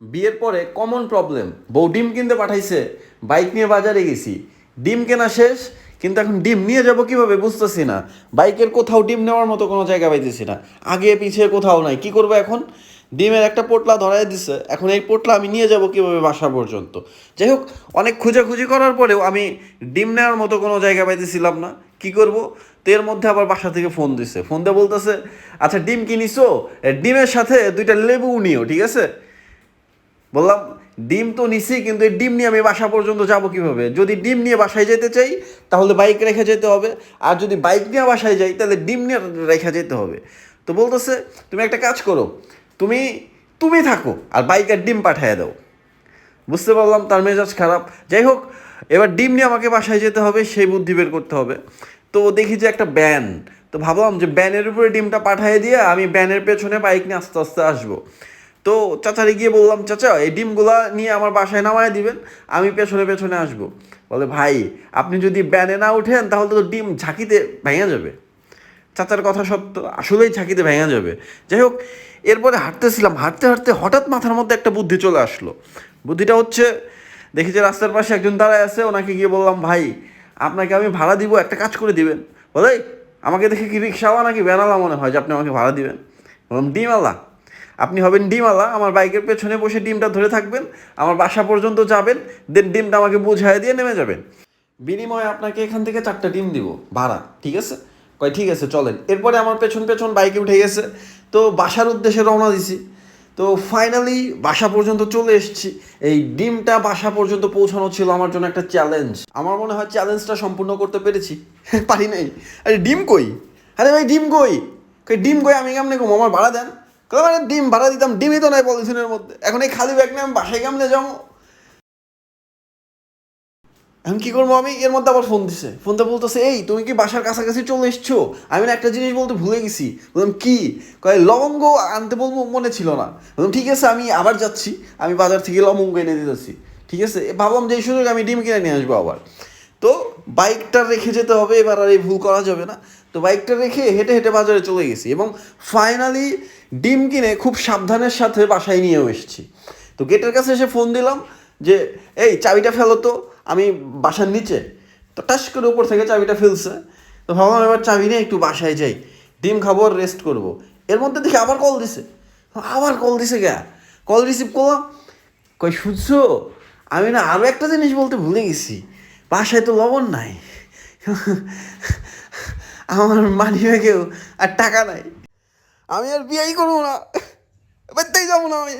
বিয়ের পরে common problem বউ ডিম কিনতে পাঠাইছে বাইক নিয়ে বাজারে গেছি। ডিম কেনা শেষ, কিন্তু এখন ডিম নিয়ে যাব কীভাবে বুঝতেছি না। বাইকের কোথাও ডিম নেওয়ার মতো কোনো জায়গা পাইতেছি না। আগে পিছিয়ে কোথাও নাই, কি করব এখন? ডিমের একটা পোটলা ধরাই দিছে, এখন এই পোটলা আমি নিয়ে যাব কীভাবে বাসা পর্যন্ত? যাই হোক, অনেক খুঁজাখুঁজি করার পরেও আমি ডিম নেওয়ার মতো কোনো জায়গা পাইতেছিলাম না। কি করব? তো এর মধ্যে আবার বাসা থেকে ফোন দিছে। ফোন দিয়ে বলতেছে আচ্ছা ডিম কিনিছো? ডিমের সাথে দুইটা লেবু নিও, ঠিক আছে? বললাম, ডিম তো নিছি, কিন্তু এই ডিম নিয়ে আমি বাসা পর্যন্ত যাব কীভাবে? যদি ডিম নিয়ে বাসায় যেতে চাই, তাহলে বাইক রেখে যেতে হবে। আর যদি বাইক নিয়ে বাসায় যাই, তাহলে ডিম নিয়ে রেখে যেতে হবে। তো বলতেছে, তুমি একটা কাজ করো, তুমি তুমি থাকো আর বাইক আর ডিম পাঠিয়ে দাও। বুঝতে পারলাম, তার মেজাজ খারাপ। যাই হোক, এবার ডিম নিয়ে আমাকে বাসায় যেতে হবে, সেই বুদ্ধি বের করতে হবে। তো দেখি যে একটা ব্যান। তো ভাবলাম যে ব্যানের উপরে ডিমটা পাঠিয়ে দিয়ে আমি ব্যানের পেছনে বাইক নিয়ে আস্তে আস্তে আসব। তো চাচারে গিয়ে বললাম, চাচা, এই ডিমগুলা নিয়ে আমার বাসায় নামায় দিবেন, আমি পেছনে পেছনে আসব। বলে, ভাই, আপনি যদি ব্যানে না উঠেন, তাহলে তো ডিম ঝাঁকিতে ভেঙে যাবে। চাচার কথা সত্য, আসলেই ঝাঁকিতে ভেঙে যাবে। যাই হোক, এরপরে হাঁটতেছিলাম, হাঁটতে হাঁটতে হঠাৎ মাথার মধ্যে একটা বুদ্ধি চলে আসলো। বুদ্ধিটা হচ্ছে, দেখি যে রাস্তার পাশে একজন দাঁড়ায় আছে, ওনাকে গিয়ে বললাম, ভাই, আপনাকে আমি ভাড়া দিব, একটা কাজ করে দিবেন। বলে আমাকে দেখে কি রিক্সাওয়া নাকি বেনালা মনে হয় যে আপনি আমাকে ভাড়া দিবেন? বললাম ডিমওয়ালা আপনি হবেন ডিমওয়ালা, আমার বাইকের পেছনে বসে ডিমটা ধরে থাকবেন, আমার বাসা পর্যন্ত যাবেন, দেন ডিমটা আমাকে বুঝাই দিয়ে নেমে যাবেন। বিনিময়ে আপনাকে এখান থেকে চারটা ডিম দিব, ভাড়া, ঠিক আছে? কয়, ঠিক আছে, চলেন। এরপরে আমার পেছন পেছন বাইকে উঠে গেছে, তো বাসার উদ্দেশ্যে রওনা দিছি। তো ফাইনালি বাসা পর্যন্ত চলে এসেছি। এই ডিমটা বাসা পর্যন্ত পৌঁছানো ছিল আমার জন্য একটা চ্যালেঞ্জ আমার মনে হয় চ্যালেঞ্জটা সম্পূর্ণ করতে পেরেছি। পারি নাই। আরে, ডিম কই? আরে ভাই, ডিম কই? কই, ডিম কই? আমি কেমনে কম আমার ভাড়া দেন। মানে ডিম ভাড়া দিতাম, ডিমই তো নাই পলিথিনের মধ্যে। এখন এই খালি ব্যাগ নিয়ে আমি বাসায় কেমনে যাব? এখন কি করব আমি? এর মধ্যে আবার ফোন দিছে। ফোনটা বলতেছে, এই, তুমি কি বাসার কাছাকাছি চলে এসছো? আমি না একটা জিনিস বলতে ভুলে গেছি। বললাম, কি? কয়, লবঙ্গ আনতে বলব, মনে ছিল না। বললাম, ঠিক আছে, আমি আবার যাচ্ছি। আমি বাজার থেকে লবঙ্গ এনে দিতেছি। ঠিক আছে? ভাবলাম যে এই সুযোগ আমি ডিম কিনে নিয়ে আসব আবার। তো বাইকটা রেখে যেতে হবে, এবার আর এই ভুল করা যাবে না। তো বাইকটা রেখে হেঁটে হেঁটে বাজারে চলে গেছি এবং ফাইনালি ডিম কিনে খুব সাবধানের সাথে বাসায় নিয়েও এসেছি। তো গেটের কাছে এসে ফোন দিলাম যে, এই চাবিটা ফেলো তো, আমি বাসার নিচে। তো টাস করে উপর থেকে চাবিটা ফেলছে। তো ভাবলাম এবার চাবি নিয়ে একটু বাসায় যাই, ডিম খাব আর রেস্ট করব। এর মধ্যে দেখি আবার কল দিছে। আবার কল দিছে গা। কল রিসিভ করলাম। কই, শুনছো? আমি না আরও একটা জিনিস বলতে ভুলে গেছি। বাসায় তো লবণ নাই। আমার মানি কেউ আর টাকা নাই। আমি আর বিয়েই করব না। এবার তাই যাব না আমি!